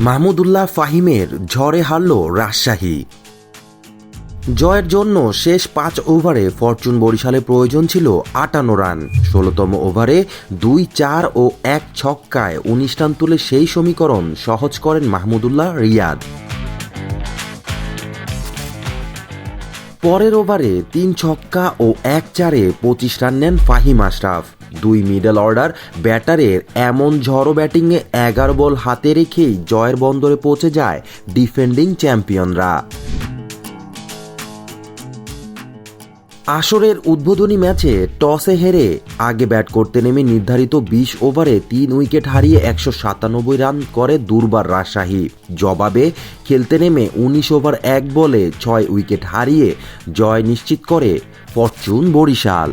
মাহমুদুল্লাহ ফাহিমের ঝড়ে হারল রাজশাহী। জয়ের জন্য শেষ পাঁচ ওভারে ফরচুন বরিশালে প্রয়োজন ছিল আটান্ন রান। ষোলোতম ওভারে দুই চার ও এক ছক্কায় উনিশ রান তুলে সেই সমীকরণ সহজ করেন মাহমুদুল্লাহ রিয়াদ। পরের ওভারে তিন ছক্কা ও এক চারে পঁচিশ রান নেন ফাহিম আশরাফ। দুই মিডল অর্ডার ব্যাটারের এমন ঝড়ো ব্যাটিংয়ে এগারো বল হাতে রেখেই জয়ের বন্দরে পৌঁছে যায় ডিফেন্ডিং চ্যাম্পিয়নরা। আসরের উদ্বোধনী ম্যাচে টসে হেরে আগে ব্যাট করতে নেমে নির্ধারিত বিশ ওভারে তিন উইকেট হারিয়ে একশো সাতানব্বই রান করে দুর্বার রাজশাহী। জবাবে খেলতে নেমে উনিশ ওভার এক বলে ছয় উইকেট হারিয়ে জয় নিশ্চিত করে ফরচুন বরিশাল।